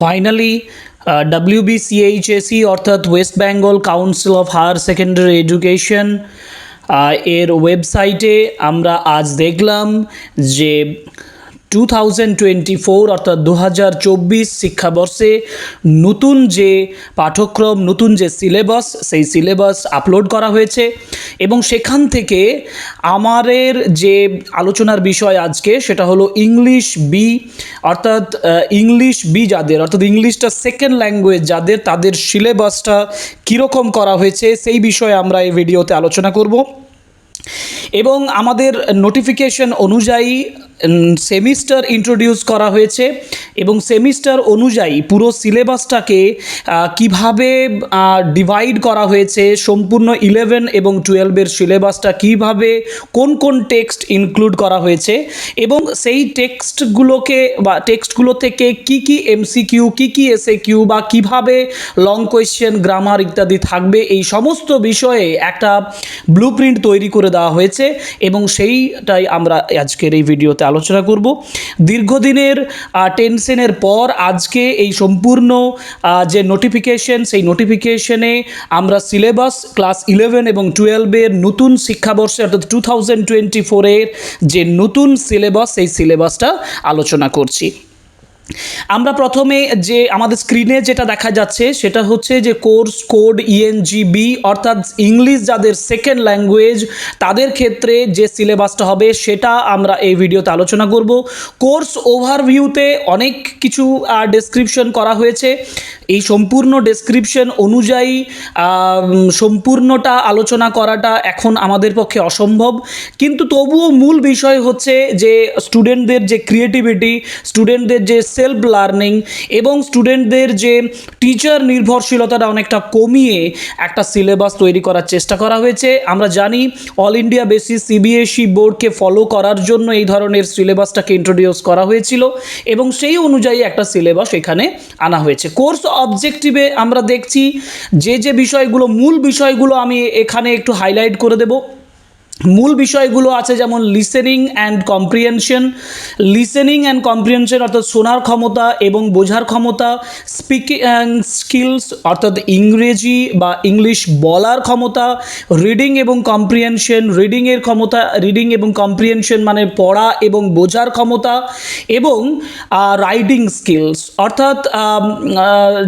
Finally WBCHSE অর্থাৎ West Bengal council of higher secondary education এর ওয়েবসাইটে আমরা আজ দেখলাম যে টু থাউজেন্ড টোয়েন্টি ফোর অর্থাৎ দু হাজার চব্বিশ শিক্ষাবর্ষে নতুন যে পাঠ্যক্রম, নতুন যে সিলেবাস সেই সিলেবাস আপলোড করা হয়েছে এবং সেখান থেকে আমাদের যে আলোচনার বিষয় আজকে সেটা হলো ইংলিশ বি অর্থাৎ ইংলিশ বি যাদের, অর্থাৎ ইংলিশটা সেকেন্ড ল্যাঙ্গুয়েজ যাদের, তাদের সিলেবাসটা কীরকম করা হয়েছে সেই বিষয়ে আমরা এই ভিডিওতে আলোচনা করব। এবং আমাদের নোটিফিকেশন অনুযায়ী সেমিস্টার ইন্ট্রোডিউস করা হয়েছে এবং সেমিস্টার অনুযায়ী পুরো সিলেবাসটাকে কীভাবে ডিভাইড করা হয়েছে, সম্পূর্ণ ইলেভেন এবং টুয়েলভের সিলেবাসটা কীভাবে, কোন কোন টেক্সট ইনক্লুড করা হয়েছে এবং সেই টেক্সটগুলোকে বা টেক্সটগুলো থেকে কি কি এমসিকিউ কি কি এসএ কিউ বা কীভাবে লং কোয়েশ্চেন গ্রামার ইত্যাদি থাকবে, এই সমস্ত বিষয়ে একটা ব্লু তৈরি করে দেওয়া হয়েছে এবং সেইটাই আমরা আজকের এই ভিডিওতে আলোচনা করব। দীর্ঘদিনের টেনশনের পর আজকে এই সম্পূর্ণ যে নোটিফিকেশন সেই নোটিফিকেশনে আমরা সিলেবাস ক্লাস ইলেভেন এবং টুয়েলভের নতুন শিক্ষাবর্ষে, অর্থাৎ টু থাউজেন্ড টোয়েন্টি ফোরের যে নতুন সিলেবাস সেই সিলেবাসটা আলোচনা করছি। আমরা প্রথমে যে আমাদের স্ক্রিনে যেটা দেখা যাচ্ছে, সেটা হচ্ছে যে কোর্স কোড ইএনজিবি অর্থাৎ ইংলিশ যাদের সেকেন্ড ল্যাঙ্গুয়েজ তাদের ক্ষেত্রে যে সিলেবাসটা হবে, সেটা আমরা এই ভিডিওতে আলোচনা করব। কোর্স ওভারভিউতে অনেক কিছু ডেসক্রিপশন করা হয়েছে। এই সম্পূর্ণ ডেসক্রিপশন অনুযায়ী সম্পূর্ণটা আলোচনা করাটা এখন আমাদের পক্ষে অসম্ভব। কিন্তু তবুও মূল বিষয় হচ্ছে যে স্টুডেন্টদের যে ক্রিয়েটিভিটি স্টুডেন্টদের যে সেলফ লার্নিং এবং স্টুডেন্টদের যে টিচার নির্ভরশীলতাটা অনেকটা কমিয়ে একটা সিলেবাস তৈরি করার চেষ্টা করা হয়েছে। আমরা জানি অল ইন্ডিয়া বেসিস সিবিএসই বোর্ডকে ফলো করার জন্য এই ধরনের সিলেবাসটাকে ইন্ট্রোডিউস করা হয়েছিল এবং সেই অনুযায়ী একটা সিলেবাস এখানে আনা হয়েছে। কোর্স অবজেক্টিভে আমরা দেখছি যে যে বিষয়গুলো, মূল বিষয়গুলো আমি এখানে একটু হাইলাইট করে দেবো। মূল বিষয়গুলো আছে যেমন listening and comprehension listening and comprehension অর্থাৎ শোনার ক্ষমতা এবং বোঝার ক্ষমতা স্পিকিং স্কিলস অর্থাৎ ইংরেজি বা ইংলিশ বলার ক্ষমতা রিডিং এবং কম্প্রিহেনশন রিডিংয়ের ক্ষমতা রিডিং এবং কম্প্রিহেনশন মানে পড়া এবং বোঝার ক্ষমতা এবং রাইটিং স্কিলস অর্থাৎ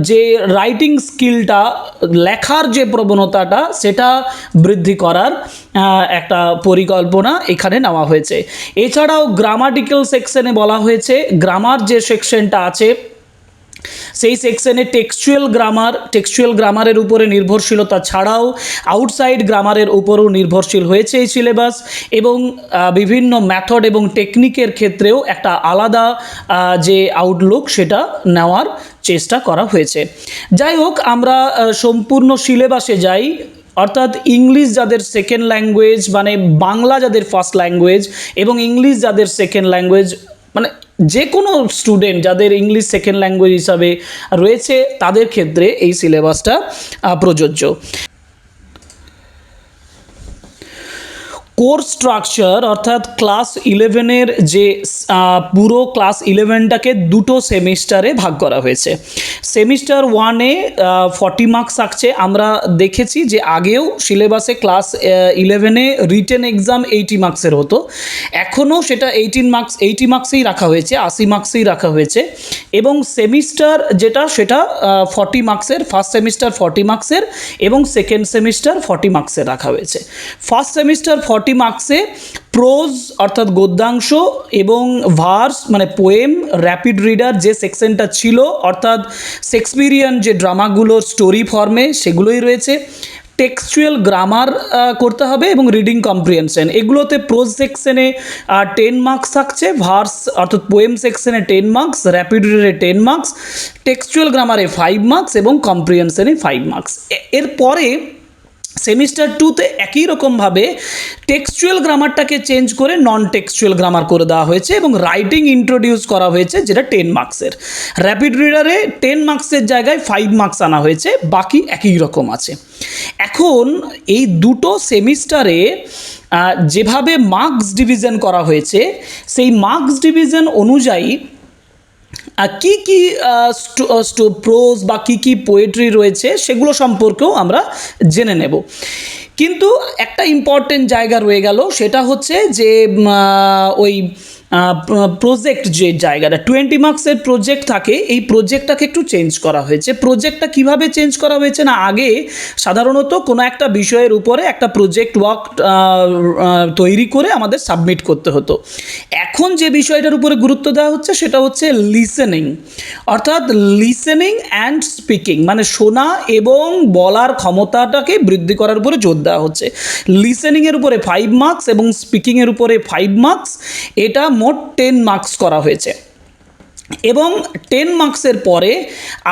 যে রাইটিং স্কিলটা লেখার যে প্রবণতাটা, সেটা বৃদ্ধি করার একটা পরিকল্পনা এখানে নেওয়া হয়েছে। এছাড়াও গ্রামাটিক্যাল সেকশনে বলা হয়েছে গ্রামার যে সেকশনটা আছে, সেই সেকশনে টেক্সচুয়াল গ্রামার টেক্সচুয়াল গ্রামারের উপরে নির্ভরশীলতা ছাড়াও আউটসাইড গ্রামারের উপরও নির্ভরশীল হয়েছে এই সিলেবাস এবং বিভিন্ন ম্যাথড এবং টেকনিকের ক্ষেত্রেও একটা আলাদা যে আউটলুক সেটা নেওয়ার চেষ্টা করা হয়েছে। যাই হোক, আমরা সম্পূর্ণ সিলেবাসে যাই। অর্থাৎ ইংলিশ যাদের সেকেন্ড ল্যাঙ্গুয়েজ মানে বাংলা যাদের ফার্স্ট ল্যাঙ্গুয়েজ এবং ইংলিশ যাদের সেকেন্ড ল্যাঙ্গুয়েজ মানে যে কোনো স্টুডেন্ট যাদের ইংলিশ সেকেন্ড ল্যাঙ্গুয়েজ হিসাবে রয়েছে, তাদের ক্ষেত্রে এই সিলেবাসটা প্রযোজ্য। কোর্স স্ট্রাকচার, অর্থাৎ ক্লাস ইলেভেনের যে পুরো ক্লাস ইলেভেনটাকে দুটো সেমিস্টারে ভাগ করা হয়েছে। সেমিস্টার ওয়ানে ফর্টি মার্কস থাকছে। আমরা দেখেছি যে আগেও সিলেবাসে ক্লাস ইলেভেনে রিটেন এক্সাম এইটি মার্কসের হতো। এখনও সেটা এইটিন মার্কস, এইটি মার্কসেই রাখা হয়েছে, আশি মার্কসেই রাখা হয়েছে। এবং সেমিস্টার যেটা, সেটা ফর্টি মার্কসের, ফার্স্ট সেমিস্টার ফর্টি মার্কসের এবং সেকেন্ড সেমিস্টার ফর্টি মার্কসের রাখা হয়েছে। ফার্স্ট সেমিস্টার ফর্টি মার্কসে প্রোজ অর্থাৎ গদ্যাংশ এবং ভার্স মানে পোয়েম র্যাপিড রিডার যে সেকশনটা ছিল, অর্থাৎ শেক্সপিরিয়ান যে ড্রামাগুলোর স্টোরি ফর্মে সেগুলোই রয়েছে। টেক্সচুয়াল গ্রামার করতে হবে এবং রিডিং কম্প্রিহেনশন এগুলোতে প্রোজ সেকশনে টেন মার্কস থাকছে ভার্স অর্থাৎ পোয়েম সেকশনে টেন মার্কস র্যাপিড রিডারে টেন মার্কস টেক্সচুয়াল গ্রামারে ফাইভ মার্কস এবং কম্প্রিহেনশনে ফাইভ মার্কস এরপরে সেমিস্টার টুতে একই রকমভাবে টেক্সচুয়াল গ্রামারটাকে চেঞ্জ করে নন টেক্সচুয়াল গ্রামার করে দেওয়া হয়েছে এবং রাইটিং ইন্ট্রোডিউস করা হয়েছে, যেটা টেন মার্কসের র্যাপিড রিডারে টেন মার্কসের জায়গায় ফাইভ মার্কস আনা হয়েছে, বাকি একই রকম আছে। এখন এই দুটো সেমিস্টারে যেভাবে মার্কস ডিভিশন করা হয়েছে, সেই মার্কস ডিভিশন অনুযায়ী কী কী প্রোজ বা কী কী পোয়েট্রি রয়েছে সেগুলো সম্পর্কেও আমরা জেনে নেব। কিন্তু একটা ইম্পর্টেন্ট জায়গা রয়ে গেল, সেটা হচ্ছে যে ওই প্রজেক্ট যে জায়গাটা টোয়েন্টি মার্কসের প্রজেক্ট থাকে, এই প্রজেক্টটাকে একটু চেঞ্জ করা হয়েছে। প্রজেক্টটা কীভাবে চেঞ্জ করা হয়েছে না, আগে সাধারণত কোনো একটা বিষয়ের উপরে একটা প্রজেক্ট ওয়ার্ক তৈরি করে আমাদের সাবমিট করতে হতো। এখন যে বিষয়টার উপরে গুরুত্ব দেওয়া হচ্ছে, সেটা হচ্ছে লিসেনিং অর্থাৎ লিসেনিং অ্যান্ড স্পিকিং মানে শোনা এবং বলার ক্ষমতাটাকে বৃদ্ধি করার উপরে জোর দেওয়া হচ্ছে। লিসেনিংয়ের উপরে ফাইভ মার্কস এবং স্পিকিংয়ের উপরে ফাইভ মার্কস এটা মোট টেন মার্কস করা হয়েছে। এবং টেন মার্কসের পরে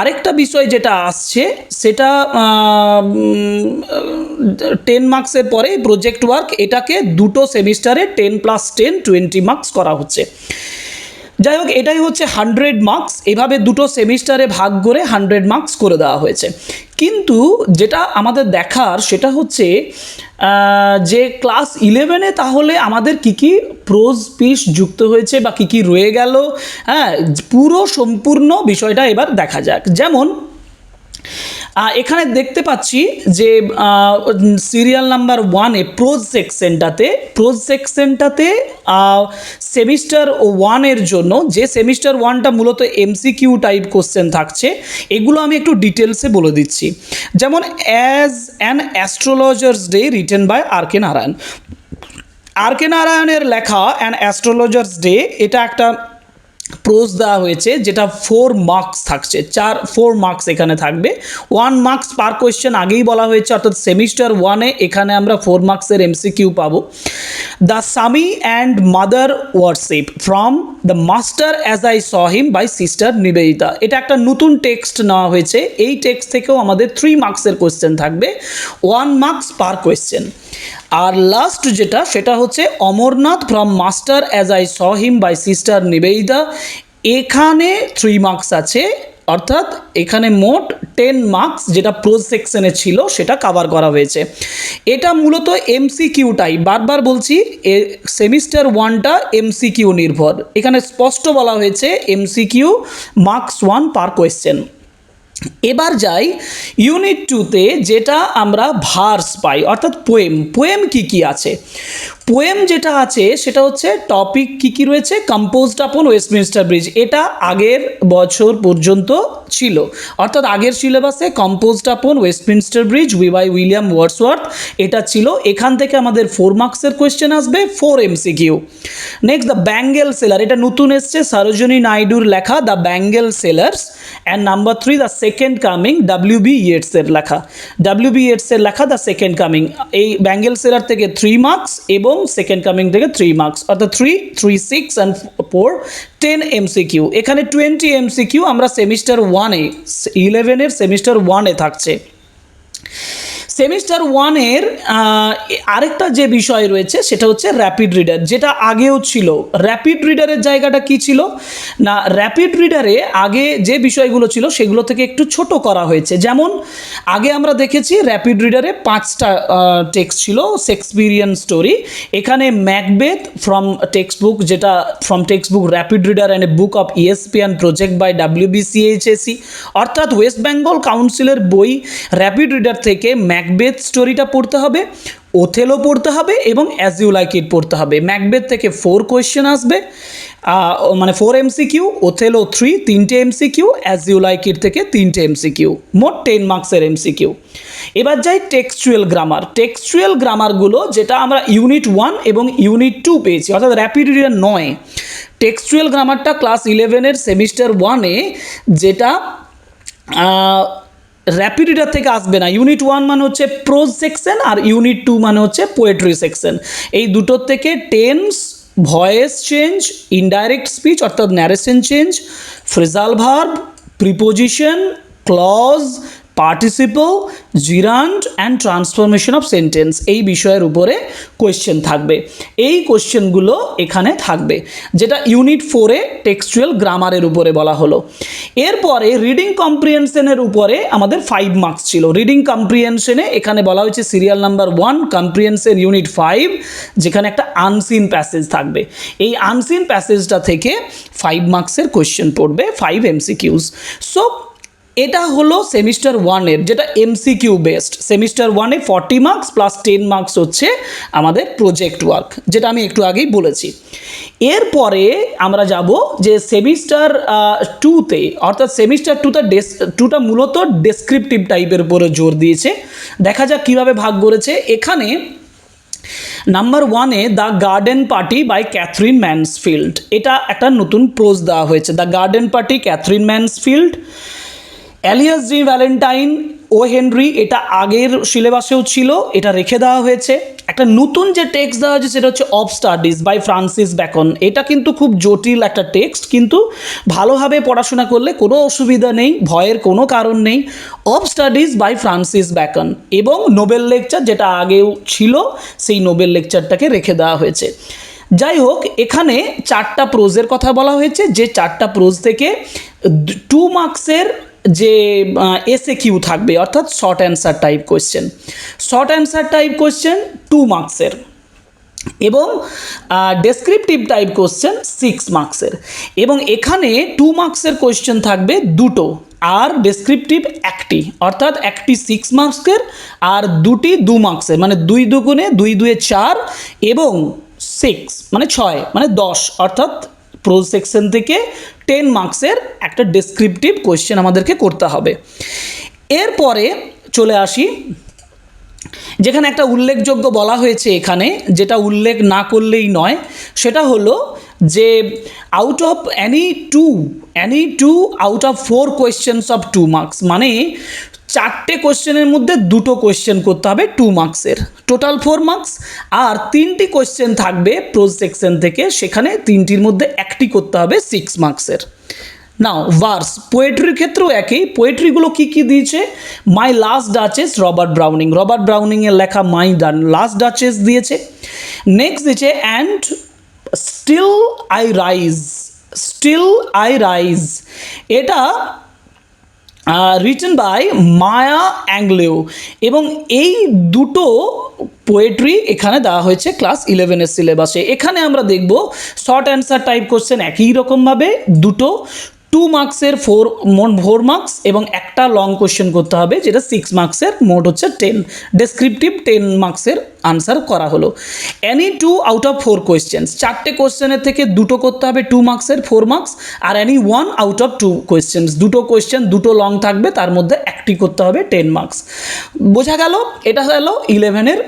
আরেকটা বিষয় যেটা আসছে, সেটা টেন মার্কসের পরে প্রজেক্ট ওয়ার্ক এটাকে দুটো সেমিস্টারে ten plus ten twenty marks করা হচ্ছে। যাই হোক এটাই হচ্ছে হান্ড্রেড মার্কস এভাবে দুটো সেমিস্টারে ভাগ করে হান্ড্রেড মার্কস করে দেওয়া হয়েছে। কিন্তু যেটা আমাদের দেখার, সেটা হচ্ছে যে ক্লাস ইলেভেনে তাহলে আমাদের কি কি প্রোজ পিস যুক্ত হয়েছে বা কি কি রয়ে গেল হ্যাঁ পুরো সম্পূর্ণ বিষয়টা এবার দেখা যাক। যেমন এখানে দেখতে পাচ্ছি যে সিরিয়াল নাম্বার ওয়ানে প্রোজ সেকশনটাতে প্রোজ সেকশনটাতে সেমিস্টার ওয়ানের জন্য যে সেমিস্টার ওয়ানটা মূলত এমসিকিউ টাইপ কোশ্চেন থাকছে, এগুলো আমি একটু ডিটেলসে বলে দিচ্ছি। যেমন as an astrologer's day written by R K Narayan আর কে নারায়ণের লেখা অ্যান অ্যাস্ট্রোলজার্স ডে এটা একটা প্রোজ দেওয়া হয়েছে, যেটা ফোর মার্কস থাকছে। চার ফোর মার্কস এখানে থাকবে। ওয়ান মার্কস পার কোয়েশ্চেন আগেই বলা হয়েছে, অর্থাৎ সেমিস্টার ওয়ানে এখানে আমরা ফোর মার্কসের এমসিকিউ পাবো। The Swami and mother worship from the master as I saw him by sister Nivedita এটা একটা নতুন টেক্সট নেওয়া হয়েছে। এই টেক্সট থেকেও আমাদের থ্রি মার্কসের কোয়েশ্চেন থাকবে। ওয়ান মার্কস পার কোয়েশ্চেন আর লাস্ট যেটা, সেটা হচ্ছে Amarnath from master as I saw him by sister Nivedita এখানে থ্রি মার্কস আছে, অর্থাৎ এখানে মোট টেন মার্কস যেটা প্রোজ সেকশনে ছিল সেটা কাভার করা হয়েছে। এটা মূলত এমসিকিউটাই বারবার বলছি, এ সেমিস্টার ওয়ানটা এমসিকিউ নির্ভর। এখানে স্পষ্ট বলা হয়েছে MCQ marks one per question এবার যাই ইউনিট টুতে যেটা আমরা ভার্স পাই, অর্থাৎ পোয়েম পোয়েম কি কি আছে? পোয়েম যেটা আছে, সেটা হচ্ছে টপিক কি কি রয়েছে? কম্পোজড আপন ওয়েস্টমিনস্টার ব্রিজ এটা আগের বছর পর্যন্ত ছিল। অর্থাৎ আগের সিলেবাসে composed upon Westminster bridge we by William Wordsworth এটা ছিল। এখান থেকে আমাদের ফোর মার্কসের কোয়েশ্চেন আসবে four MC Q next the bangle seller এটা নতুন এসছে সরোজনী নাইডুর লেখা the bangle sellers and number three the second coming W B ইয়েটসের লেখা। ডাব্লিউ বি ইয়েটসের লেখা দ্য সেকেন্ড কামিং এই ব্যাঙ্গেল সেলার থেকে থ্রি মার্কস এবং সেকেন্ড কামিং থেকে থ্রি মার্কস অর্থাৎ three three six and four ten MCQ এখানে twenty MCQ আমরা সেমিস্টার ওয়ানে ইলেভেনের সেমিস্টার ওয়ানে থাকছে। সেমিস্টার ওয়ানের আরেকটা যে বিষয় রয়েছে সেটা হচ্ছে র্যাপিড রিডার যেটা আগেও ছিল। র্যাপিড রিডারের জায়গাটা কি ছিল? না র্যাপিড রিডারে আগে যে বিষয়গুলো ছিল সেগুলো থেকে একটু ছোট করা হয়েছে। যেমন, আগে আমরা দেখেছি র্যাপিড রিডারে পাঁচটা টেক্সট ছিল শেক্সপিরিয়ান স্টোরি এখানে ম্যাকবেথ ফ্রম টেক্সট বুক যেটা from text book rapid reader and a book of ESPN project by WBCHSE অর্থাৎ ওয়েস্ট বেঙ্গল কাউন্সিলের বই র্যাপিড রিডার থেকে ম্যাকবেথ স্টোরিটা পড়তে হবে ওথেলো পড়তে হবে এবং অ্যাজ ইউ লাইক ইট পড়তে হবে। ম্যাকবেথ থেকে ফোর কোয়েশ্চেন আসবে মানে ফোর এমসিকিউ ওথেলো থ্রি তিনটে MCQ as you like it থেকে তিনটে এমসিকিউ মোট টেন মার্কসের এমসিকিউ এবার যাই টেক্সচুয়াল গ্রামার টেক্সচুয়াল গ্রামারগুলো যেটা আমরা ইউনিট ওয়ান এবং ইউনিট টু পেয়েছি, অর্থাৎ র্যাপিড রিডার নয়। টেক্সচুয়াল গ্রামারটা ক্লাস ইলেভেনের সেমিস্টার ওয়ানে যেটা র্যাপিড রিডার থেকে আসবে না। ইউনিট ওয়ান মানে হচ্ছে প্রোজ সেকশন আর ইউনিট টু মানে হচ্ছে পোয়েট্রি সেকশন এই দুটোর থেকে tense voice change indirect speech অর্থাৎ narration change phrasal verb preposition clause participle gerund and transformation of sentence এই বিষয়ের উপরে কোয়েশ্চেন থাকবে। এই কোয়েশ্চেনগুলো এখানে থাকবে, যেটা ইউনিট ফোরে টেক্সচুয়াল গ্রামারের উপরে বলা হলো। এরপরে রিডিং কম্প্রিহেনশনের উপরে আমাদের ফাইভ মার্কস ছিল। রিডিং কম্প্রিহেনশনে এখানে বলা হয়েছে serial number one comprehension unit five যেখানে একটা আনসিন প্যাসেজ থাকবে। এই আনসিন প্যাসেজটা থেকে ফাইভ মার্কসের কোয়েশ্চেন পড়বে ফাইভ এমসিকিউস সো এটা হলো সেমিস্টার ওয়ানের, যেটা এমসিকিউ বেসড সেমিস্টার ওয়ানে forty marks plus ten marks হচ্ছে আমাদের প্রজেক্ট ওয়ার্ক যেটা আমি একটু আগেই বলেছি। এরপরে আমরা যাব যে সেমিস্টার টুতে অর্থাৎ সেমিস্টার টুতে ডেস টুটা মূলত ডেসক্রিপটিভ টাইপের উপরে জোর দিয়েছে। দেখা যাক কীভাবে ভাগ করেছে। এখানে নাম্বার ওয়ানে the garden party by Katherine Mansfield এটা একটা নতুন প্রোজ দেওয়া হয়েছে। The garden party Katherine Mansfield alias G Valentine O Henry, এটা আগের সিলেবাসেও ছিল, এটা রেখে দেওয়া হয়েছে। একটা নতুন যে টেক্সট দেওয়া হয়েছে, সেটা হচ্ছে of studies by Francis Bacon. এটা কিন্তু খুব জটিল একটা টেক্সট, কিন্তু ভালোভাবে পড়াশোনা করলে কোনো অসুবিধা নেই, ভয়ের কোনো কারণ নেই। Of studies by Francis Bacon. এবং নোবেল লেকচার যেটা আগেও ছিল, সেই নোবেল লেকচারটাকে রেখে দেওয়া হয়েছে। যাই হোক, এখানে চারটা প্রোজের কথা বলা হয়েছে। যে চারটা প্রোজ থেকে টু মার্কসের যে এসে কিউ থাকবে, অর্থাৎ short answer type question short answer type question two মার্কসের এবং ডেসক্রিপটিভ টাইপ কোশ্চেন সিক্স মার্কসের এবং এখানে টু মার্কসের কোয়েশ্চেন থাকবে দুটো, আর ডেসক্রিপটিভ একটি, অর্থাৎ একটি সিক্স মার্কসের আর দুটি দু মার্কসের মানে দুই দুগুণে দুই দুয়ে চার এবং সিক্স মানে ছয় মানে দশ, অর্থাৎ প্রো সেকশন থেকে টেন মার্কসের একটা ডেসক্রিপটিভ কোয়েশ্চেন আমাদেরকে করতে হবে। এরপরে চলে আসি, যেখানে একটা উল্লেখযোগ্য বলা হয়েছে এখানে, যেটা উল্লেখ না করলেই নয়। সেটা হলো যে out of any two any two out of four questions of two marks মানে চারটে কোশ্চেনের মধ্যে দুটো কোয়েশ্চেন করতে হবে টু মার্কসের টোটাল ফোর মার্কস আর তিনটি কোশ্চেন থাকবে প্রোজ সেকশন থেকে, সেখানে তিনটির মধ্যে একটি করতে হবে সিক্স মার্কসের নাও ভার্স পোয়েট্রির ক্ষেত্রেও একই। পোয়েট্রিগুলো কী কী দিয়েছে? My last duchess Robert Browning Robert ব্রাউনিংয়ের লেখা মাই ডান লাস্ট ডাচেস দিয়েছে। নেক্সট দিয়েছে and still I rise still I rise এটা রিটেন বাই মায়া অ্যাংলেও। এবং এই দুটো পোয়েট্রি এখানে দেওয়া হয়েছে ক্লাস ইলেভেনের সিলেবাসে এখানে আমরা দেখব শর্ট অ্যান্সার টাইপ কোশ্চেন একই রকমভাবে, দুটো। টু মার্কসের ফোর মোট ফোর মার্কস এবং একটা লং কোশ্চেন করতে হবে, যেটা সিক্স মার্কসের মোট হচ্ছে টেন ডেসক্রিপটিভ টেন মার্কসের আনসার করা হলো। Any two out of four questions চারটে কোয়েশ্চেনের থেকে দুটো করতে হবে টু মার্কসের four marks R any one out of two questions দুটো কোয়েশ্চেন দুটো লং থাকবে, তার মধ্যে একটি করতে হবে টেন মার্কস বোঝা গেল? এটা হলো ইলেভেনের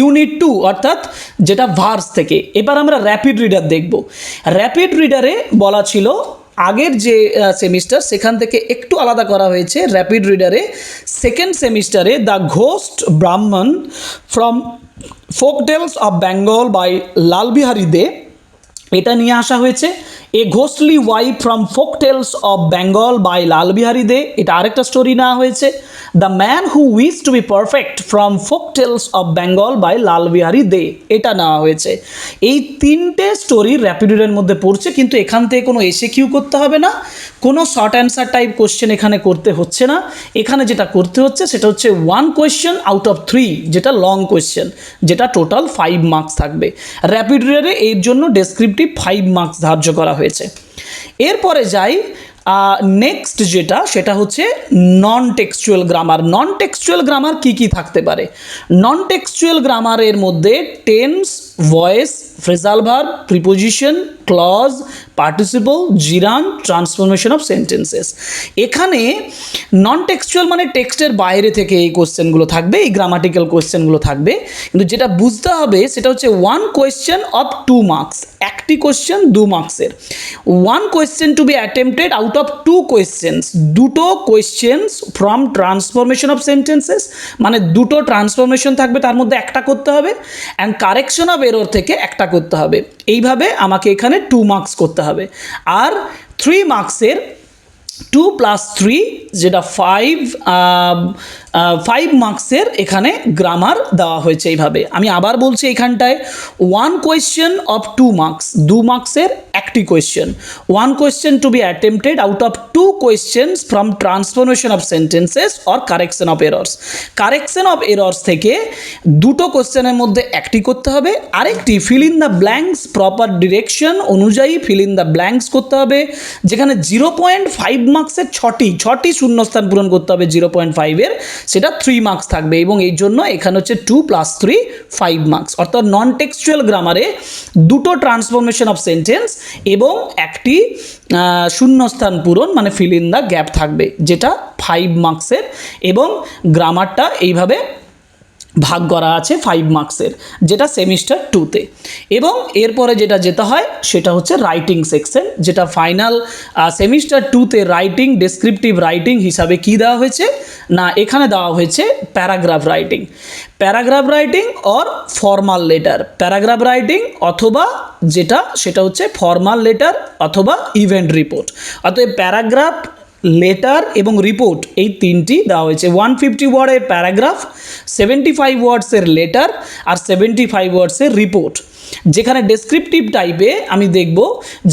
ইউনিট টু অর্থাৎ যেটা ভার্স থেকে। এবার আমরা র্যাপিড রিডার দেখব। র্যাপিড রিডারে বলা ছিল, আগের যে সেমিস্টার সেখান থেকে একটু আলাদা করা হয়েছে। র্যাপিড রিডারে সেকেন্ড সেমিস্টারে the ghost Brahman from folk tales of Bengal by Lalbihari Dey এটা নিয়ে আসা হয়েছে। A ghostly wife from folk tales of Bengal by Lalbihari Dey এটা আরেকটা স্টোরি নেওয়া হয়েছে। The man who wish to be perfect from folk tales of Bengal by Lalbihari Dey এটা নেওয়া হয়েছে। এই তিনটে স্টোরি র্যাপিডের মধ্যে পড়ছে, কিন্তু এখান থেকে কোনো এসে কিউ করতে হবে না। শর্ট অ্যান্সার টাইপ কোশ্চেন এখানে করতে হচ্ছে না। এখানে যেটা করতে হচ্ছে, সেটা হচ্ছে one question out of three যেটা লং কোয়েশ্চেন যেটা টোটাল ফাইভ মার্কস থাকবে। র্যাপিড রিডারে এর জন্য ডেসক্রিপটিভ ফাইভ মার্কস ধার্য করা হয়েছে। এরপরে যাই নেক্সট যেটা, সেটা হচ্ছে non textual grammar non textual grammar কী কী থাকতে পারে? নন টেক্সচুয়াল গ্রামারের মধ্যে tense voice phrasal verb preposition, clause, participle, gerund, transformation of sentences. এখানে নন টেক্সচুয়াল মানে টেক্সটের বাইরে থেকে এই কোশ্চেনগুলো থাকবে, এই গ্রামাটিক্যাল কোশ্চেনগুলো থাকবে। কিন্তু যেটা বুঝতে হবে সেটা হচ্ছে one question of two marks একটি কোয়েশ্চেন দু মার্কসের one question to be attempted out of two questions দুটো questions from transformation of sentences মানে দুটো ট্রান্সফরমেশন থাকবে, তার মধ্যে একটা করতে হবে। অ্যান্ড কারেকশন অফ এরর থেকে একটা করতে হবে। এইভাবে আমাকে এখানে টু মার্কস করতে হবে। আর থ্রি মার্কসের টু প্লাস থ্রি যেটা ফাইভ ফাইভ মার্কসের এখানে গ্রামার দেওয়া হয়েছে এইভাবে। আমি আবার বলছি এখানটায় one question of two marks দু মার্কসের একটি question one question to be attempted out of two questions from transformation of sentences or correction of errors correction of errors থেকে দুটো কোয়েশ্চেনের মধ্যে একটি করতে হবে, আরেকটি fill in the blanks proper direction অনুযায়ী ফিল ইন দ্য ব্ল্যাঙ্কস করতে হবে, যেখানে জিরো পয়েন্ট ফাইভ মার্কসের ছটি ছটি শূন্যস্থান পূরণ করতে হবে জিরো পয়েন্ট ফাইভের সেটা থ্রি মার্কস থাকবে এবং এই জন্য এখানে হচ্ছে two plus three five marks অর্থাৎ নন টেক্সচুয়াল গ্রামারে দুটো ট্রান্সফরমেশন অফ সেন্টেন্স এবং একটি শূন্যস্থান পূরণ মানে ফিল ইন দ্য গ্যাপ থাকবে, যেটা ফাইভ মার্কসের এবং গ্রামারটা এইভাবে ভাগ করা আছে ফাইভ মার্কসের যেটা সেমিস্টার টুতে এবং এরপরে যেটা যেতে হয়, সেটা হচ্ছে রাইটিং সেকশন যেটা ফাইনাল সেমিস্টার টুতে রাইটিং ডেসক্রিপটিভ রাইটিং হিসাবে কি দেওয়া হয়েছে? না, এখানে দেওয়া হয়েছে paragraph writing paragraph writing or formal letter paragraph writing অথবা যেটা, সেটা হচ্ছে ফর্মাল লেটার অথবা ইভেন্ট রিপোর্ট অতএব প্যারাগ্রাফ লেটার এবং রিপোর্ট এই তিনটি দেওয়া হয়েছে। ওয়ান ফিফটি ওয়ার্ডের প্যারাগ্রাফ সেভেন্টি ফাইভ ওয়ার্ডসের লেটার আর সেভেন্টি ফাইভ ওয়ার্ডসের রিপোর্ট যেখানে ডেসক্রিপটিভ টাইপে আমি দেখব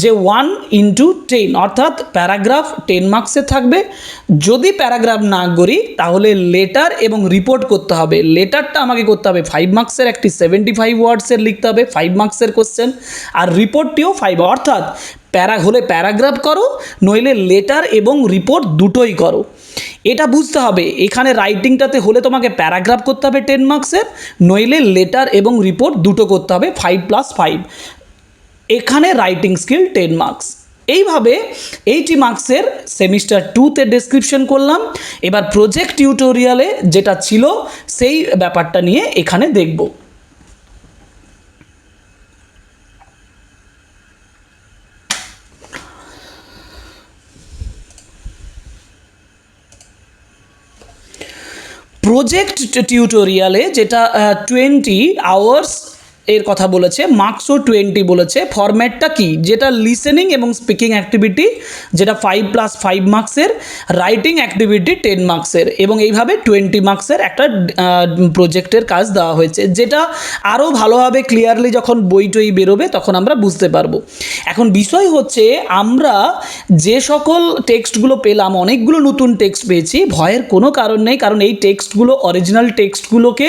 যে ওয়ান ইন্টু টেন অর্থাৎ প্যারাগ্রাফ টেন মার্কসের থাকবে। যদি প্যারাগ্রাফ না করি, তাহলে লেটার এবং রিপোর্ট করতে হবে। লেটারটা আমাকে করতে হবে ফাইভ মার্কসের একটি সেভেন্টি ফাইভ ওয়ার্ডসের লিখতে হবে ফাইভ মার্কসের কোশ্চেন আর রিপোর্টটিও ফাইভ অর্থাৎ প্যারা হলে প্যারাগ্রাফ করো, নইলে লেটার এবং রিপোর্ট দুটোই করো। এটা বুঝতে হবে, এখানে রাইটিংটাতে হলে তোমাকে প্যারাগ্রাফ করতে হবে টেন মার্কসের, নইলে লেটার এবং রিপোর্ট দুটো করতে হবে ফাইভ প্লাস ফাইভ এখানে রাইটিং স্কিল টেন মার্কস। এইভাবে এইটি মার্কসের সেমিস্টার টুতে ডেসক্রিপশন করলাম। এবার প্রজেক্ট টিউটোরিয়ালে যেটা ছিল, সেই ব্যাপারটা নিয়ে এখানে দেখব। প্রজেক্ট টিউটোরিয়ালে যেটা টোয়েন্টি আওয়ার্স এর কথা বলেছে মার্কসও টোয়েন্টি বলেছে ফরম্যাটটা কি? যেটা লিসেনিং এবং স্পিকিং অ্যাক্টিভিটি যেটা ফাইভ প্লাস ফাইভ মার্কসের রাইটিং অ্যাক্টিভিটি টেন মার্কসের এবং এইভাবে টোয়েন্টি মার্কসের একটা প্রজেক্টের কাজ দেওয়া হয়েছে, যেটা আরও ভালোভাবে ক্লিয়ারলি যখন বই টই বেরোবে তখন আমরা বুঝতে পারব। এখন বিষয় হচ্ছে, আমরা যে সকল টেক্সটগুলো পেলাম, অনেকগুলো নতুন টেক্সট পেয়েছি, ভয়ের কোনো কারণ নেই, কারণ এই টেক্সটগুলো অরিজিনাল টেক্সটগুলোকে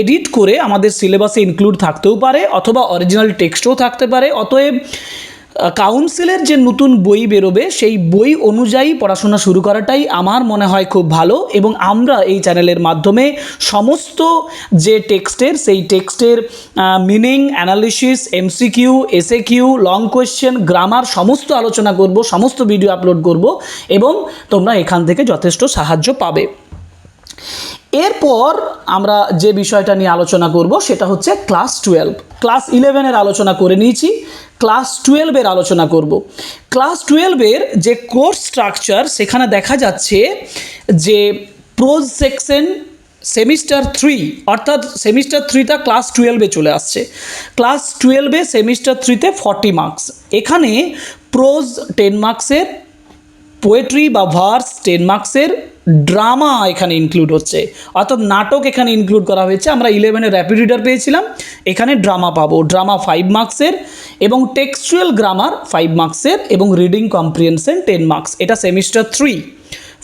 এডিট করে আমাদের সিলেবাসে ইনক্লুড থাকতেও পারে অথবা অরিজিনাল টেক্সটও থাকতে পারে। অতএব কাউন্সিলের যে নতুন বই বেরোবে, সেই বই অনুযায়ী পড়াশোনা শুরু করাটাই আমার মনে হয় খুব ভালো এবং আমরা এই চ্যানেলের মাধ্যমে সমস্ত যে টেক্সটের সেই টেক্সটের meaning analysis MCQ SA Q long question grammar সমস্ত আলোচনা করব, সমস্ত ভিডিও আপলোড করব এবং তোমরা এখান থেকে যথেষ্ট সাহায্য পাবে। এরপর আমরা যে বিষয়টা নিয়ে আলোচনা করব সেটা হচ্ছে ক্লাস টুয়েলভ। ক্লাস ইলেভেনের আলোচনা করে নিয়েছি, ক্লাস টুয়েলভের আলোচনা করব। ক্লাস টুয়েলভের যে কোর্স স্ট্রাকচার, সেখানে দেখা যাচ্ছে যে প্রোজ সেকশন সেমিস্টার থ্রি, অর্থাৎ সেমিস্টার থ্রিটা ক্লাস টুয়েলভে চলে আসছে। ক্লাস টুয়েলভে সেমিস্টার থ্রিতে ফর্টি মার্কস। এখানে প্রোজ টেন মার্কসের পোয়েট্রি বা ভার্স টেন মার্কসের ড্রামা এখানে ইনক্লুড হচ্ছে। অর্থাৎ নাটক এখানে ইনক্লুড করা হয়েছে। আমরা ইলেভেনে র্যাপিড রিডার পেয়েছিলাম। এখানে ড্রামা পাবো। ড্রামা ফাইভ মার্কসের এবং টেক্সচুয়াল গ্রামার ফাইভ মার্কসের এবং রিডিং কম্প্রিহেনশন টেন মার্কস এটা সেমিস্টার থ্রি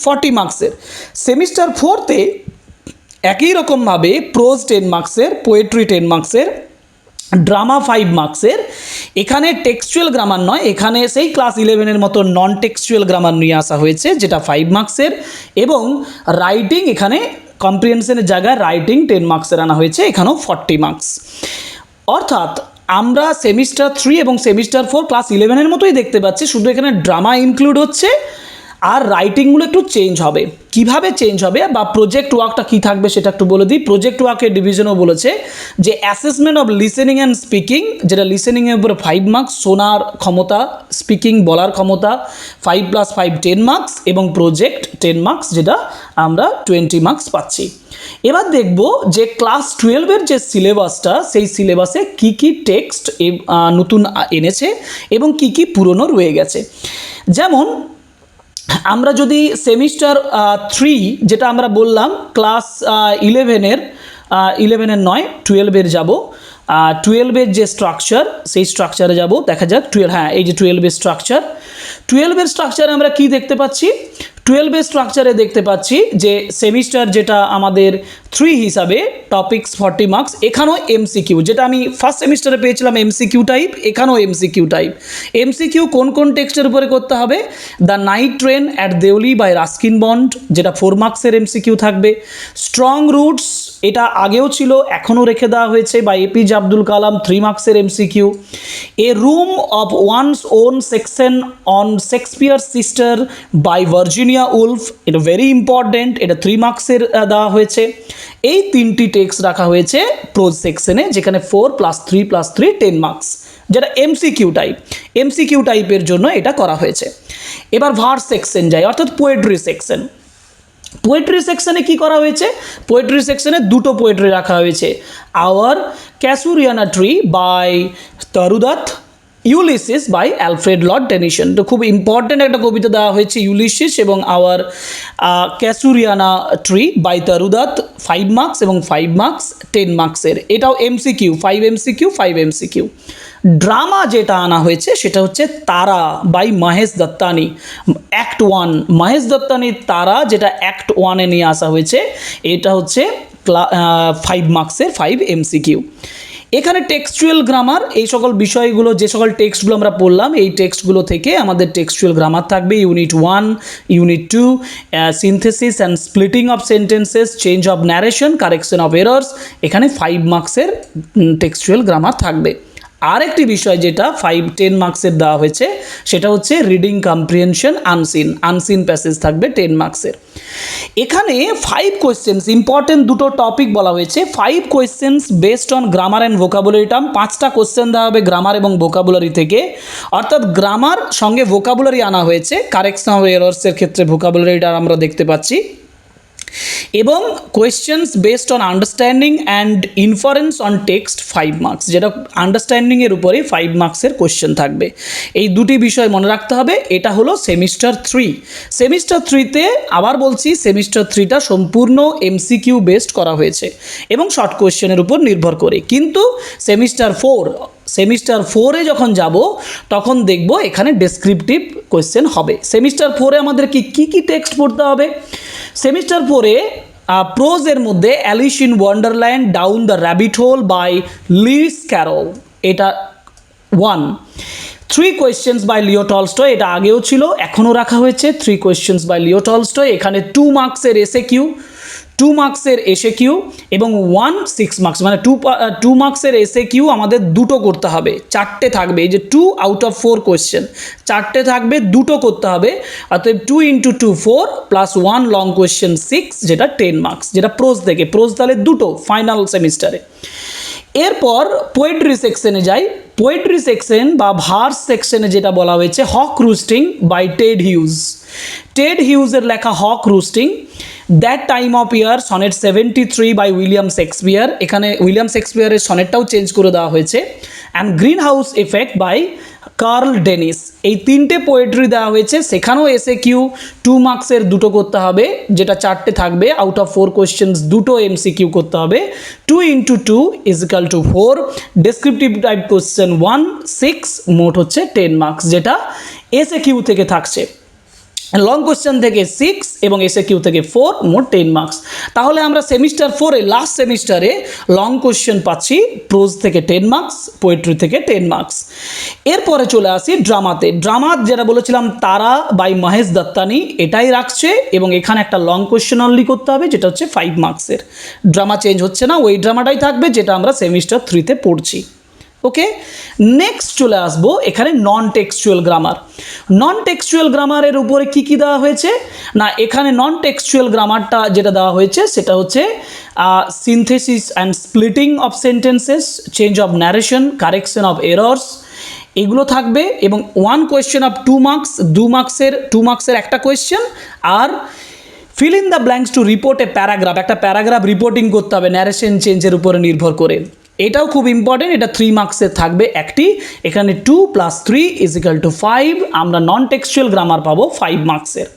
ফর্টি মার্কসের সেমিস্টার ফোরতে একই রকমভাবে প্রোজ টেন মার্কসের পোয়েট্রি টেন মার্কসের ড্রামা ফাইভ মার্কসের এখানে টেক্সচুয়াল গ্রামার নয়, এখানে সেই ক্লাস ইলেভেনের মতো নন টেক্সচুয়াল গ্রামার নিয়ে আসা হয়েছে, যেটা ফাইভ মার্কসের এবং রাইটিং এখানে কম্প্রিহেনশনের জায়গায় রাইটিং টেন মার্কসের আনা হয়েছে, এখানেও ফর্টি মার্কস অর্থাৎ আমরা সেমিস্টার থ্রি এবং সেমিস্টার ফোর ক্লাস ইলেভেনের মতোই দেখতে পাচ্ছি, শুধু এখানে ড্রামা ইনক্লুড হচ্ছে আর রাইটিংগুলো একটু চেঞ্জ হবে। কীভাবে চেঞ্জ হবে বা প্রজেক্ট ওয়ার্কটা কী থাকবে সেটা একটু বলে দিই। প্রজেক্ট ওয়ার্কের ডিভিশনও বলেছে যে assessment of listening and speaking যেটা লিসেনিংয়ের উপরে ফাইভ মার্কস শোনার ক্ষমতা স্পিকিং বলার ক্ষমতা five plus five ten marks এবং প্রজেক্ট টেন মার্কস যেটা আমরা টোয়েন্টি মার্কস পাচ্ছি। এবার দেখব যে ক্লাস টুয়েলভের যে সিলেবাসটা সেই সিলেবাসে কী কী টেক্সট নতুন এনেছে এবং কী কী পুরনো রয়ে গেছে। যেমন আমরা যদি সেমিস্টার থ্রি যেটা আমরা বললাম ক্লাস ইলেভেনের ইলেভেনের নয় টুয়েলভের যাব। টুয়েলভের যে স্ট্রাকচার সেই স্ট্রাকচারে যাব। দেখা যাক টুয়েলভ হ্যাঁ এই যে টুয়েলভের স্ট্রাকচার টুয়েলভের স্ট্রাকচারে আমরা কি দেখতে পাচ্ছি? টুয়েলভের স্ট্রাকচারে দেখতে পাচ্ছি যে সেমিস্টার যেটা আমাদের থ্রি হিসাবে টপিক্স ফর্টি মার্কস এখানেও এমসিকিউ যেটা আমি ফার্স্ট সেমিস্টারে পেয়েছিলাম এমসিকিউ টাইপ এখানেও এমসিকিউ টাইপ এমসিকিউ কোন কোন টেক্সটের উপরে করতে হবে? The night train at Deoli by Ruskin Bond যেটা ফোর মার্কসের এমসিকিউ থাকবে। স্ট্রং রুটস এটা আগেও ছিল, এখনও রেখে দেওয়া হয়েছে বা এপিজ আব্দুল কালাম থ্রি মার্কসের MCQ a room of one's own section on Shakespeare sister by Virginia Woolf এটা ভেরি ইম্পর্ট্যান্ট এটা থ্রি মার্কসের দেওয়া হয়েছে। এই তিনটি টেক্সট রাখা হয়েছে প্রোজ সেকশনে যেখানে four plus three plus three ten marks যেটা এমসিকিউ টাইপ এমসিকিউ টাইপের জন্য এটা করা হয়েছে। এবার ভার্স সেকশন যায় অর্থাৎ পোয়েট্রি সেকশন পোয়েট্রি সেকশনে কি করা হয়েছে? পোয়েট্রি সেকশনে দুটো পোয়েট্রি রাখা হয়েছে। Our casuarina tree by Toru Dutt Ulysses by Alfred Lord Tennyson তো খুব ইম্পর্ট্যান্ট একটা কবিতা দেওয়া হয়েছে ইউলিসিস এবং our casuarina tree by Toru Dutt five marks এবং ফাইভ মার্কস টেন মার্কসের এটাও MCQ five MCQ five MCQ drama যেটা আনা হয়েছে সেটা হচ্ছে Tara by Mahesh Dattani act one Mahesh দত্তানির Tara যেটা অ্যাক্ট ওয়ানে নিয়ে আসা হয়েছে, এটা হচ্ছে ক্লা ফাইভ মার্কসের ফাইভ এমসিকিউ এখানে টেক্সচুয়াল গ্রামার এই সকল বিষয়গুলো, যে সকল টেক্সটগুলো আমরা পড়লাম, এই টেক্সটগুলো থেকে আমাদের টেক্সচুয়াল গ্রামার থাকবে। Unit one unit two synthesis and splitting of sentences change of narration correction of errors এখানে ফাইভ মার্কসের টেক্সচুয়াল গ্রামার থাকবে। আরেকটি বিষয় যেটা ফাইভ টেন মার্কসের দেওয়া হয়েছে, সেটা হচ্ছে reading comprehension unseen unseen passage থাকবে টেন মার্কসের এখানে ফাইভ কোয়েশ্চেন্স ইম্পর্টেন্ট দুটো টপিক বলা হয়েছে। Five questions based on grammar and vocabulary term পাঁচটা কোয়েশ্চেন দেওয়া হবে গ্রামার এবং ভোকাবুলারি থেকে। অর্থাৎ গ্রামার সঙ্গে ভোকাবুলারি আনা হয়েছে। কারেকশন অফ এরর্সের ক্ষেত্রে ভোকাবুলারিটা আমরা দেখতে পাচ্ছি। এবং questions based on understanding and inference on text five marks যেটা আন্ডারস্ট্যান্ডিংয়ের উপরে ফাইভ মার্কসের কোয়েশ্চেন থাকবে। এই দুটি বিষয় মনে রাখতে হবে। এটা হলো সেমিস্টার থ্রি সেমিস্টার থ্রিতে আবার বলছি সেমিস্টার থ্রিটা সম্পূর্ণ এমসিকিউ বেসড করা হয়েছে এবং শর্ট কোয়েশ্চেনের উপর নির্ভর করে। কিন্তু সেমিস্টার ফোর সেমিস্টার ফোরে যখন যাব, তখন দেখব এখানে ডেসক্রিপটিভ কোয়েশ্চেন হবে। সেমিস্টার ফোরে আমাদের কি কী টেক্সট পড়তে হবে? সেমিস্টার ফোরে প্রোজের মধ্যে Alice in Wonderland down the rabbit hole by Lewis Carroll এটা one three questions by Leo Tolstoy এটা আগেও ছিল, এখনও রাখা হয়েছে। Three questions by Leo Tolstoy এখানে টু মার্কসের এসে কিউ টু মার্কসের এসে কিউ এবং ওয়ান সিক্স মার্কস মানে টু টু মার্কসের এসে কিউ আমাদের দুটো করতে হবে। চারটে থাকবে, এই যে two out of four question চারটে থাকবে, দুটো করতে হবে। অতএব two into two four plus one long question six যেটা টেন মার্কস যেটা প্রোজ থেকে। প্রোজ তাহলে দুটো ফাইনাল সেমিস্টারে এরপর পোয়েট্রি সেকশনে যাই। পোয়েট্রি সেকশন বা ভার্স সেকশনে যেটা বলা হয়েছে hawk roosting by Ted Hughes Ted হিউজের লেখা hawk roosting that time of year sonnet seventy three by William Shakespeare এখানে উইলিয়াম শেক্সপিয়ারের সনেটটাও চেঞ্জ করে দেওয়া হয়েছে। And greenhouse effect by Carl Dennis এই তিনটে পোয়েট্রি দেওয়া হয়েছে। সেখানেও এসে কিউ টু মার্কসের দুটো করতে হবে, যেটা চারটে থাকবে। আউট অফ ফোর কোয়েশ্চেন্স দুটো এমসি কিউ করতে হবে। Two into two equal to four descriptive type question one six মোট হচ্ছে টেন মার্কস যেটা এসে কিউ থেকে থাকছে। লং কোশ্চেন থেকে সিক্স এবং এসে কিউ থেকে ফোর মোট টেন মার্কস তাহলে আমরা সেমিস্টার ফোরে লাস্ট সেমিস্টারে লং কোশ্চেন পাচ্ছি প্রোজ থেকে টেন মার্কস পোয়েট্রি থেকে টেন মার্কস এরপরে চলে আসি ড্রামাতে ড্রামা যেটা বলেছিলাম, তারা বাই মহেশ দত্তানি, এটাই রাখছে এবং এখানে একটা লং কোশ্চেন অনলি করতে হবে, যেটা হচ্ছে ফাইভ মার্কসের ড্রামা চেঞ্জ হচ্ছে না, ওই ড্রামাটাই থাকবে, যেটা আমরা সেমিস্টার থ্রিতে পড়ছি। ওকে নেক্সট চলে আসব, এখানে non textual grammar non textual গ্রামারের উপরে কি কি দেওয়া হয়েছে? না, এখানে নন টেক্সচুয়াল গ্রামারটা যেটা দেওয়া হয়েছে, সেটা হচ্ছে synthesis and splitting of sentences change of narration correction of errors এগুলো থাকবে। এবং one question of two marks দু মার্কসের টু মার্কসের একটা question R fill in the blanks to report a paragraph একটা প্যারাগ্রাফ রিপোর্টিং করতে হবে ন্যারেশন চেঞ্জের উপরে নির্ভর করে। এটাও খুব ইম্পর্টেন্ট এটা থ্রি মার্কসের থাকবে একটি। এখানে two plus three equal two five আমরা নন টেক্সচুয়াল গ্রামার পাবো ফাইভ মার্কসের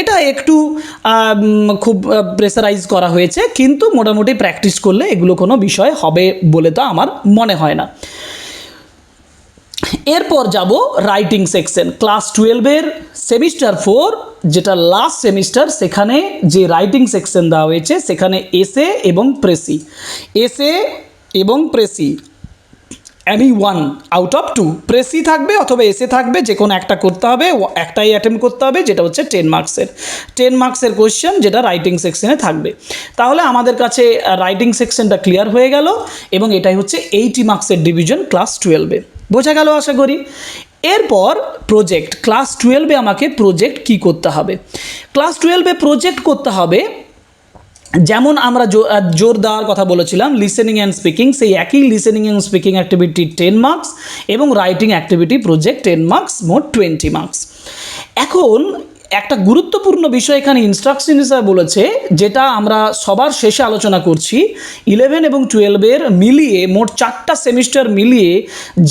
এটা একটু খুব প্রেসারাইজ করা হয়েছে, কিন্তু মোটামুটি প্র্যাকটিস করলে এগুলো কোনো বিষয় হবে বলে তো আমার মনে হয় না। এরপর যাব রাইটিং সেকশন ক্লাস টুয়েলভের সেমিস্টার ফোর যেটা লাস্ট সেমিস্টার সেখানে যে রাইটিং সেকশন দেওয়া হয়েছে, সেখানে এসে এবং প্রেসি এসে এবং precis. Any one out of two precis থাকবে অথবা এসে থাকবে যে কোনো একটা করতে হবে একটাই অ্যাটেম্প করতে হবে, যেটা হচ্ছে টেন মার্কসের টেন মার্কসের কোয়েশ্চেন যেটা রাইটিং সেকশনে থাকবে। তাহলে আমাদের কাছে রাইটিং সেকশনটা ক্লিয়ার হয়ে গেল এবং এটাই হচ্ছে এইটি মার্কসের ডিভিশন ক্লাস টুয়েলভে বোঝা গেল আশা করি? এরপর প্রজেক্ট ক্লাস টুয়েলভে আমাকে প্রজেক্ট কি করতে হবে? ক্লাস টুয়েলভে প্রজেক্ট করতে হবে যেমন আমরা জোর দেওয়ার কথা বলেছিলাম লিসেনিং অ্যান্ড স্পিকিং সেই একই listening and speaking activity ten marks এবং writing activity project ten marks মোট টোয়েন্টি মার্কস এখন একটা গুরুত্বপূর্ণ বিষয় এখানে ইনস্ট্রাকশন হিসাবে বলেছে, যেটা আমরা সবার শেষে আলোচনা করছি। ইলেভেন এবং টুয়েলভের মিলিয়ে, মোট চারটা সেমিস্টার মিলিয়ে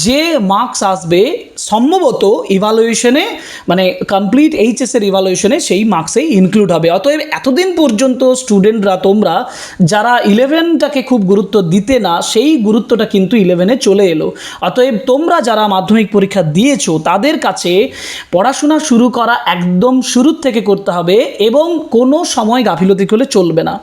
যে মার্কস আসবে, সম্ভবত ইভালুয়েশনে মানে কমপ্লিট এইচএসের ইভালুয়েশনে সেই মার্কসেই ইনক্লুড হবে। অতএব এতদিন পর্যন্ত স্টুডেন্টরা তোমরা, যারা ইলেভেনটাকে খুব গুরুত্ব দিতে না, সেই গুরুত্বটা কিন্তু ইলেভেনে চলে এলো। অতএব তোমরা যারা মাধ্যমিক পরীক্ষা দিয়েছ, তাদের কাছে পড়াশোনা শুরু করা একদম শুরুর থেকে করতে হবে এবং কোনো সময় গাফিলতি করলে চলবে না।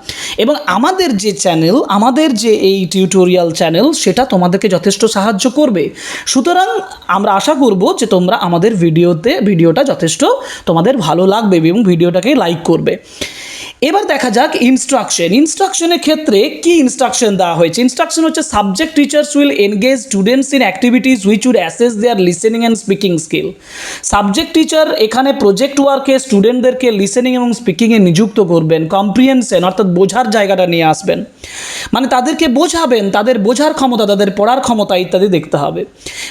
এবং আমাদের যে চ্যানেল আমাদের যে এই টিউটোরিয়াল চ্যানেল সেটা তোমাদেরকে যথেষ্ট সাহায্য করবে। সুতরাং আমরা আশা করব যে তোমরা আমাদের ভিডিওতে ভিডিওটা যথেষ্ট তোমাদের ভালো লাগবে এবং ভিডিওটাকে লাইক করবে। এবার দেখা যাক ইনস্ট্রাকশন ইনস্ট্রাকশনের ক্ষেত্রে কি ইনস্ট্রাকশন দেওয়া হয়েছে? ইনস্ট্রাকশন হচ্ছে subject teachers will engage students in activities which would assess their listening and speaking skill subject teacher এখানে প্রজেক্ট ওয়ার্কে স্টুডেন্টদেরকে লিসেনিং এবং স্পিকিংয়ে নিযুক্ত করবেন কম্প্রিহেনশন অর্থাৎ বোঝার জায়গাটা নিয়ে আসবেন। মানে তাদেরকে বোঝাবেন, তাদের বোঝার ক্ষমতা, তাদের পড়ার ক্ষমতা ইত্যাদি দেখতে হবে।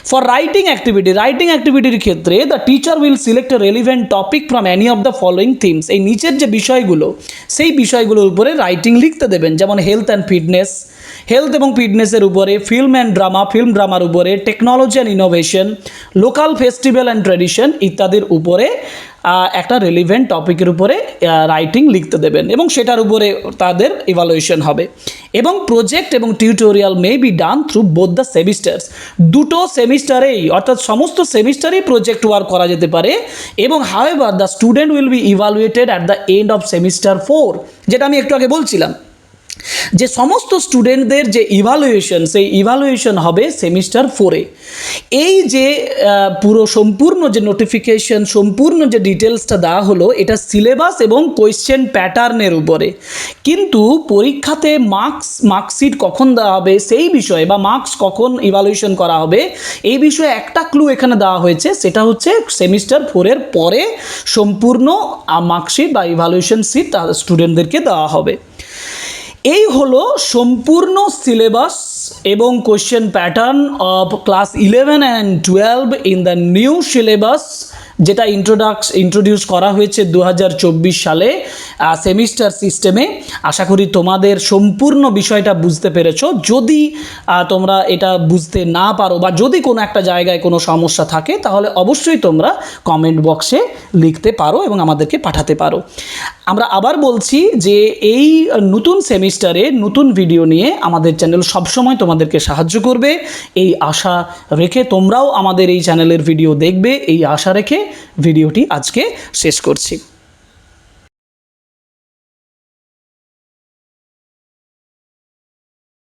ফর রাইটিং অ্যাক্টিভিটি রাইটিং অ্যাক্টিভিটির ক্ষেত্রে the teacher will select a relevant topic from any of the following themes এই নিচের যে বিষয়গুলো সেই বিষয়গুলোর উপরে রাইটিং লিখতে দেবেন, যেমন হেলথ অ্যান্ড ফিটনেস হেলথ এবং ফিটনেসের উপরে ফিল্ম অ্যান্ড ড্রামা ফিল্ম ড্রামার উপরে technology and innovation local festival and tradition ইত্যাদির উপরে একটা রেলিভেন্ট টপিকের উপরে রাইটিং লিখতে দেবেন এবং সেটার উপরে তাদের ইভালুয়েশন হবে। এবং প্রজেক্ট এবং tutorial may be done through both the semesters দুটো সেমিস্টারেই, অর্থাৎ সমস্ত সেমিস্টারেই প্রজেক্ট ওয়ার্ক করা যেতে পারে এবং however the student will be evaluated at the end of semester four যেটা আমি একটু আগে বলছিলাম। যে সমস্ত স্টুডেন্টদের যে ইভালুয়েশন সেই ইভালুয়েশন হবে সেমিস্টার ফোরে এই যে পুরো সম্পূর্ণ যে নোটিফিকেশন সম্পূর্ণ যে ডিটেলসটা দেওয়া হলো, এটা সিলেবাস এবং কোয়েশ্চেন প্যাটার্নের উপরে। কিন্তু পরীক্ষাতে মার্কস মার্কশিট কখন দেওয়া হবে, সেই বিষয়ে বা মার্কস কখন ইভালুয়েশন করা হবে, এই বিষয়ে একটা ক্লু এখানে দেওয়া হয়েছে, সেটা হচ্ছে সেমিস্টার ফোরের পরে সম্পূর্ণ মার্কশিট বা ইভালুয়েশন সিট স্টুডেন্টদেরকে দেওয়া হবে। এই হলো সম্পূর্ণ সিলেবাস এবং question pattern of class eleven and twelve in the new syllabus যেটা ইন্ট্রোডাক্স ইন্ট্রোডিউস করা হয়েছে দু হাজার চব্বিশ সালে সেমিস্টার সিস্টেমে আশা করি তোমাদের সম্পূর্ণ বিষয়টা বুঝতে পেরেছ। যদি তোমরা এটা বুঝতে না পারো বা যদি কোনো একটা জায়গায় কোনো সমস্যা থাকে, তাহলে অবশ্যই তোমরা কমেন্ট বক্সে লিখতে পারো এবং আমাদেরকে পাঠাতে পারো। আমরা আবার বলছি যে এই নতুন সেমিস্টারে নতুন ভিডিও নিয়ে আমাদের চ্যানেল সবসময় তোমাদেরকে সাহায্য করবে। এই আশা রেখে তোমরাও আমাদের এই চ্যানেলের ভিডিও দেখবে। এই আশা রেখে ভিডিওটি আজকে শেষ করছি।